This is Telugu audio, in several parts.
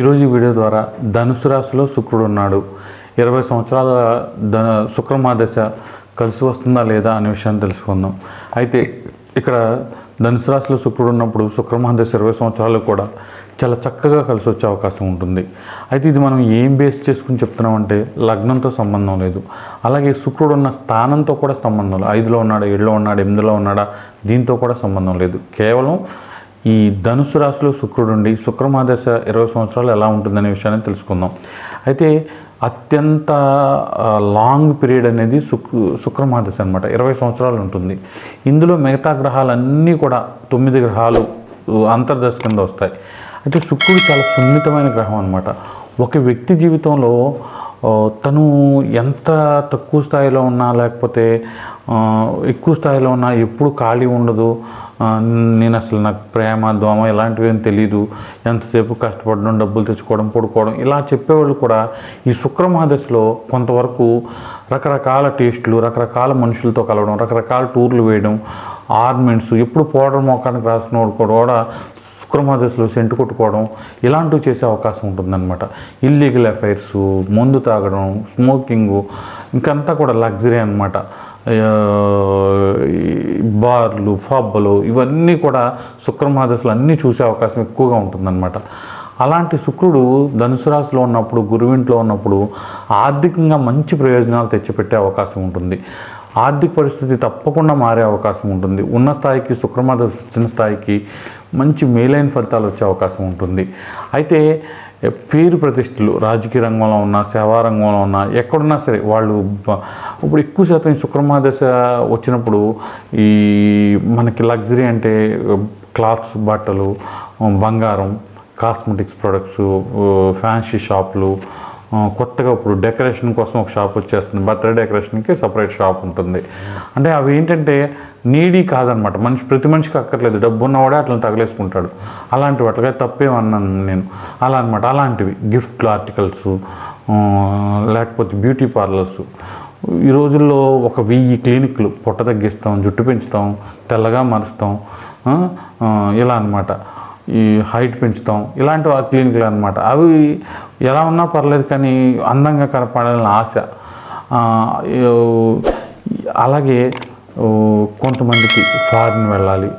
ఈరోజు ఈ వీడియో ద్వారా ధనుసు రాశిలో శుక్రుడు ఉన్నాడు. ఇరవై సంవత్సరాల ధన శుక్రమాదశ కలిసి వస్తుందా లేదా అనే విషయాన్ని తెలుసుకుందాం. అయితే ఇక్కడ ధనుసు రాశిలో శుక్రుడు ఉన్నప్పుడు శుక్రమహాదశ ఇరవై సంవత్సరాలు కూడా చాలా చక్కగా కలిసి వచ్చే అవకాశం ఉంటుంది. అయితే ఇది మనం ఏం బేస్ చేసుకుని చెప్తున్నామంటే లగ్నంతో సంబంధం లేదు. అలాగే శుక్రుడు ఉన్న స్థానంతో కూడా సంబంధం లేదు. ఐదులో ఉన్నాడా ఏడులో ఉన్నాడా ఎనిమిదిలో ఉన్నాడా దీంతో కూడా సంబంధం లేదు. కేవలం ఈ ధనుసు రాశిలో శుక్రుడు ఉండి శుక్రమాదశ ఇరవై సంవత్సరాలు ఎలా ఉంటుందనే విషయాన్ని తెలుసుకుందాం. అయితే అత్యంత లాంగ్ పీరియడ్ అనేది శుక్ర శుక్రమాదశ అనమాట ఇరవై సంవత్సరాలు ఉంటుంది. ఇందులో మిగతా గ్రహాలన్నీ కూడా తొమ్మిది గ్రహాలు అంతర్దశ కింద వస్తాయి. అయితే శుక్రుడు చాలా సున్నితమైన గ్రహం అనమాట ఒక వ్యక్తి జీవితంలో తను ఎంత తక్కువ స్థాయిలో ఉన్నా లేకపోతే ఎక్కువ స్థాయిలో ఉన్నా ఎప్పుడు ఖాళీ ఉండదు. నేను అసలు నాకు ప్రేమ దోమ ఇలాంటివి ఏం తెలియదు ఎంతసేపు కష్టపడడం డబ్బులు తెచ్చుకోవడం పడుకోవడం ఇలా చెప్పేవాళ్ళు కూడా ఈ శుక్రమహాదశలో కొంతవరకు రకరకాల టేస్టులు రకరకాల మనుషులతో కలవడం రకరకాల టూర్లు వేయడం ఆర్నమెంట్స్ ఎప్పుడు పౌడర్ మోకానికి రాసుకున్న కూడా శుక్రమహాదశలో సెంటు కొట్టుకోవడం ఇలాంటివి చేసే అవకాశం ఉంటుందన్నమాట. ఇల్లీగల్ అఫైర్స్ మందు తాగడం స్మోకింగు ఇంకంతా కూడా లగ్జరీ అనమాట బార్లు ఫాబ్బలు ఇవన్నీ కూడా శుక్రమహాదశలు అన్నీ చూసే అవకాశం ఎక్కువగా ఉంటుందన్నమాట. అలాంటి శుక్రుడు ధనుసు రాశిలో ఉన్నప్పుడు గురువింట్లో ఉన్నప్పుడు ఆర్థికంగా మంచి ప్రయోజనాలు తెచ్చిపెట్టే అవకాశం ఉంటుంది. ఆర్థిక పరిస్థితి తప్పకుండా మారే అవకాశం ఉంటుంది. ఉన్న స్థాయికి శుక్రమాద వచ్చిన స్థాయికి మంచి మేలైన ఫలితాలు వచ్చే అవకాశం ఉంటుంది. అయితే పేరు ప్రతిష్టలు రాజకీయ రంగంలో ఉన్న సేవా రంగంలో ఉన్న ఎక్కడున్నా సరే వాళ్ళు ఇప్పుడు ఎక్కువ శాతం ఈ శుక్రమాదశ వచ్చినప్పుడు ఈ మనకి లగ్జరీ అంటే క్లాత్స్ బట్టలు బంగారం కాస్మెటిక్స్ ప్రొడక్ట్స్ ఫ్యాన్సీ షాపులు కొత్తగా ఇప్పుడు డెకరేషన్ కోసం ఒక షాప్ వచ్చేస్తుంది. బర్త్డే డెకరేషన్కి సపరేట్ షాప్ ఉంటుంది. అంటే అవి ఏంటంటే నీడీ కాదనమాట. మనిషి ప్రతి మనిషికి అక్కర్లేదు. డబ్బు ఉన్నవాడే అట్లా తగలేసుకుంటాడు. అలాంటి వాటిగా తప్పేమన్నాను నేను. అలా అనమాట. అలాంటివి. గిఫ్ట్లు ఆర్టికల్స్ లేకపోతే బ్యూటీ పార్లర్స్. ఈ రోజుల్లో ఒక వెయ్యి క్లినిక్లు పొట్ట తగ్గిస్తాం జుట్టు పెంచుతాం తెల్లగా మారుస్తాం ఇలా అనమాట. ఈ హైట్ పెంచుతాం. ఇలాంటి క్లినిక్లు అనమాట అవి ఎలా ఉన్నా పర్లేదు కానీ అందంగా కనపడాలని ఆశ. అలాగే కొంతమందికి ఫారిన్ వెళ్ళాలి.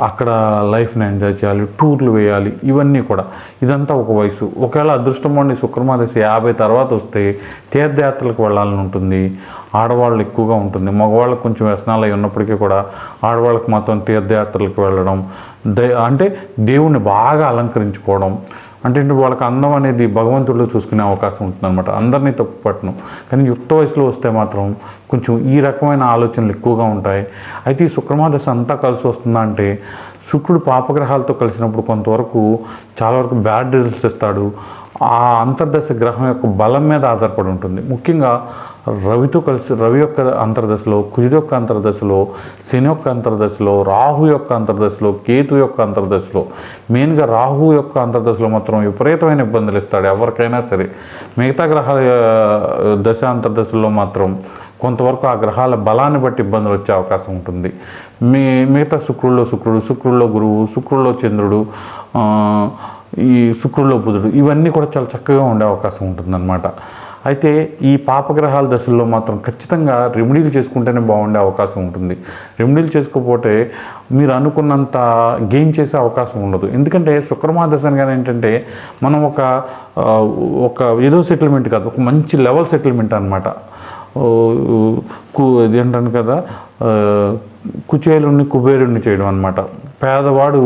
అక్కడ లైఫ్ని ఎంజాయ్ చేయాలి టూర్లు వేయాలి ఇవన్నీ కూడా. ఇదంతా ఒక వయసు. ఒకవేళ అదృష్టం ఉండి శుక్రమాదశి యాభై తర్వాత వస్తే తీర్థయాత్రలకు వెళ్ళాలని ఉంటుంది. ఆడవాళ్ళు ఎక్కువగా ఉంటుంది. మగవాళ్ళకి కొంచెం వ్యసనాలు అయి ఉన్నప్పటికీ కూడా ఆడవాళ్ళకి మాత్రం తీర్థయాత్రలకు వెళ్ళడం దే అంటే దేవుణ్ణి బాగా అలంకరించుకోవడం అంటే వాళ్ళకి అందం అనేది భగవంతుడిలో చూసుకునే అవకాశం ఉంటుంది అనమాట అందరినీ తప్పు పట్టను కానీ యుక్త వయసులో వస్తే మాత్రం కొంచెం ఈ రకమైన ఆలోచనలు ఎక్కువగా ఉంటాయి. అయితే ఈ శుక్రమాదశ అంతా కలిసి వస్తుందా అంటే శుక్రుడు పాపగ్రహాలతో కలిసినప్పుడు కొంతవరకు చాలా వరకు బ్యాడ్ రిజల్ట్స్ ఇస్తాడు. ఆ అంతర్దశ గ్రహం యొక్క బలం మీద ఆధారపడి ఉంటుంది. ముఖ్యంగా రవితో కలిసి రవి యొక్క అంతర్దశలో కుజుడు యొక్క అంతర్దశలో శని యొక్క అంతర్దశలో రాహు యొక్క అంతర్దశలో కేతు యొక్క అంతర్దశలో మెయిన్గా రాహు యొక్క అంతర్దశలో మాత్రం విపరీతమైన ఇబ్బందులు ఇస్తాడు ఎవరికైనా సరే. మిగతా గ్రహాల దశ అంతర్దశలో మాత్రం కొంతవరకు ఆ గ్రహాల బలాన్ని బట్టి ఇబ్బందులు వచ్చే అవకాశం ఉంటుంది. మీ మిగతా శుక్రుల్లో శుక్రుడు శుక్రుల్లో గురువు శుక్రుల్లో చంద్రుడు ఈ శుక్రుల్లో బుధుడు ఇవన్నీ కూడా చాలా చక్కగా ఉండే అవకాశం ఉంటుందన్నమాట. అయితే ఈ పాపగ్రహాల దశల్లో మాత్రం ఖచ్చితంగా రెమెడీలు చేసుకుంటేనే బాగుండే అవకాశం ఉంటుంది. రెమెడీలు చేసుకోకపోతే మీరు అనుకున్నంత గెయిన్ చేసే అవకాశం ఉండదు. ఎందుకంటే శుక్రమాదశ అనగానే ఏంటంటే మనం ఒక ఒక ఏదో సెటిల్మెంట్ కాదు ఒక మంచి లెవెల్ సెటిల్మెంట్ అనమాట కు ఏంటాను కదా కుచేలుని కుబేరుణ్ణి చేయడం అనమాట పేదవాడు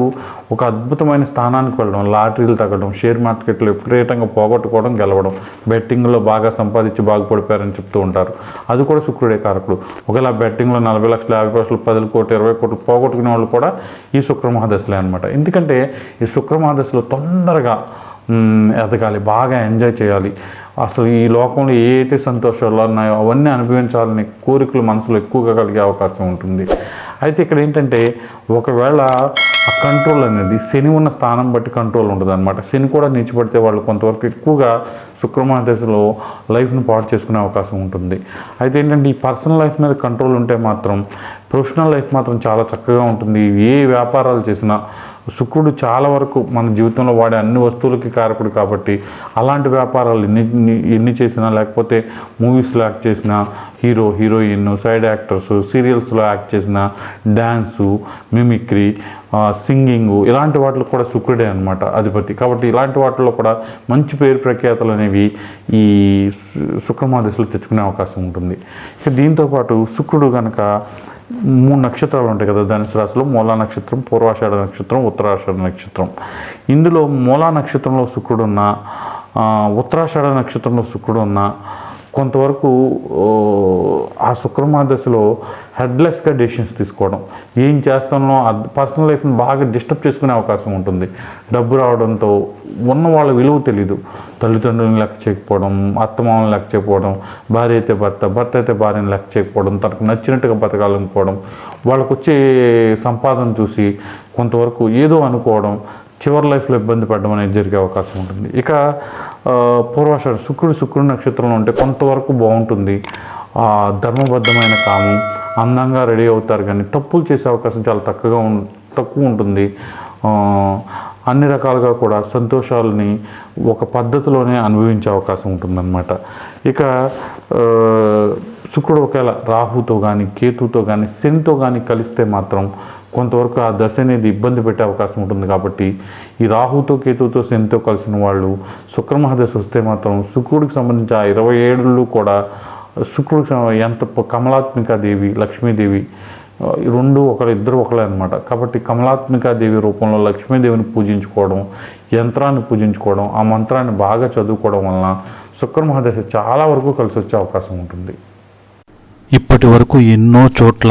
ఒక అద్భుతమైన స్థానానికి వెళ్ళడం లాటరీలు తగ్గడం షేర్ మార్కెట్లో విపరీతంగా పోగొట్టుకోవడం గెలవడం బెట్టింగ్లో బాగా సంపాదించి బాగుపడిపోయారని చెప్తూ ఉంటారు. అది కూడా శుక్రుడే కారకుడు. ఒకవేళ బెట్టింగ్లో నలభై లక్షలు యాభై లక్షలు పది కోట్లు ఇరవై కోట్లు పోగొట్టుకునే వాళ్ళు కూడా ఈ శుక్రమహాదశలే అనమాట ఎందుకంటే ఈ శుక్రమహాదశలో తొందరగా ఎదగాలి బాగా ఎంజాయ్ చేయాలి. అసలు ఈ లోకంలో ఏ అయితే సంతోషాలు ఉన్నాయో అవన్నీ అనుభవించాలని కోరికలు మనసులో ఎక్కువగా కలిగే అవకాశం ఉంటుంది. అయితే ఇక్కడ ఏంటంటే ఒకవేళ ఆ కంట్రోల్ అనేది శని ఉన్న స్థానం బట్టి కంట్రోల్ ఉంటుంది అనమాట శని కూడా నిలిచిపడితే వాళ్ళు కొంతవరకు ఎక్కువగా శుక్రమాన దశలో లైఫ్ని పాటు చేసుకునే అవకాశం ఉంటుంది. అయితే ఏంటంటే ఈ పర్సనల్ లైఫ్ మీద కంట్రోల్ ఉంటే మాత్రం ప్రొఫెషనల్ లైఫ్ మాత్రం చాలా చక్కగా ఉంటుంది. ఏ వ్యాపారాలు చేసినా శుక్రుడు చాలా వరకు మన జీవితంలో వాడే అన్ని వస్తువులకి కారకుడు కాబట్టి అలాంటి వ్యాపారాలు ఎన్ని ఎన్ని- చేసినా లేకపోతే మూవీస్లో యాక్ట్ చేసిన హీరో హీరోయిన్ సైడ్ యాక్టర్స్ సీరియల్స్లో యాక్ట్ చేసిన డ్యాన్సు మిమిక్రీ సింగింగ్ ఇలాంటి వాటిలో కూడా శుక్రుడే అనమాట అధిపతి. కాబట్టి ఇలాంటి వాటిలో కూడా మంచి పేరు ప్రఖ్యాతలు అనేవి ఈ శు- శుక్రమాదశలో తెచ్చుకునే అవకాశం ఉంటుంది. ఇక దీంతోపాటు శుక్రుడు కనుక మూడు నక్షత్రాలు ఉంటాయి కదా ధనుసు రాశిలో. మూలా నక్షత్రం పూర్వాషాఢ నక్షత్రం ఉత్తరాషాఢ నక్షత్రం. ఇందులో మూలా నక్షత్రంలో శుక్రుడు ఉన్న ఉత్తరాషాఢ నక్షత్రంలో శుక్రుడు ఉన్న కొంతవరకు ఆ ఆ శుక్రమాదశలో హెడ్లెస్గా డెసిషన్స్ తీసుకోవడం. ఏం చేస్తానో పర్సనల్ లైఫ్ని బాగా డిస్టర్బ్ చేసుకునే అవకాశం ఉంటుంది. డబ్బు రావడంతో ఉన్న వాళ్ళ విలువ తెలీదు. తల్లిదండ్రులను లెక్క చేయకపోవడం అత్తమామని లెక్క చేయకపోవడం భార్య అయితే భర్త భర్త అయితే భార్యను లెక్క చేయకపోవడం తనకు నచ్చినట్టుగా బతకాలనుకోవడం వాళ్ళకు వచ్చే సంపాదన చూసి కొంతవరకు ఏదో అనుకోవడం చివరి లైఫ్లో ఇబ్బంది పడడం అనేది జరిగే అవకాశం ఉంటుంది. ఇక పూర్వాషాఢ శుక్రుడు శుక్రుడు నక్షత్రంలో ఉంటే కొంతవరకు బాగుంటుంది. ఆ, ధర్మబద్ధమైన కామం అందంగా రెడీ అవుతారు కానీ తప్పులు చేసే అవకాశం చాలా తక్కువగా ఉం తక్కువ ఉంటుంది. అన్ని రకాలుగా కూడా సంతోషాలని ఒక పద్ధతిలోనే అనుభవించే అవకాశం ఉంటుందన్నమాట. ఇక శుక్రుడు ఒకవేళ రాహుతో కానీ కేతుతో కానీ శనితో కానీ కలిస్తే మాత్రం కొంతవరకు ఆ దశ అనేది ఇబ్బంది పెట్టే అవకాశం ఉంటుంది కాబట్టి ఈ రాహుతో కేతుతో శనితో కలిసిన వాళ్ళు శుక్రమహాదశ వస్తే మాత్రం శుక్రుడికి సంబంధించి ఆ ఇరవై ఏళ్ళు కూడా శుక్రుడు ఎంత కమలాత్మికాదేవి కమలాత్మిక దేవి లక్ష్మీదేవి రెండు ఒకరు ఇద్దరు ఒకరే అనమాట కాబట్టి కమలాత్మిక దేవి రూపంలో లక్ష్మీదేవిని పూజించుకోవడం యంత్రాన్ని పూజించుకోవడం ఆ మంత్రాన్ని బాగా చదువుకోవడం వలన శుక్రమహాదశ చాలా వరకు కలిసి వచ్చే అవకాశం ఉంటుంది. ఇప్పటి వరకు ఎన్నో చోట్ల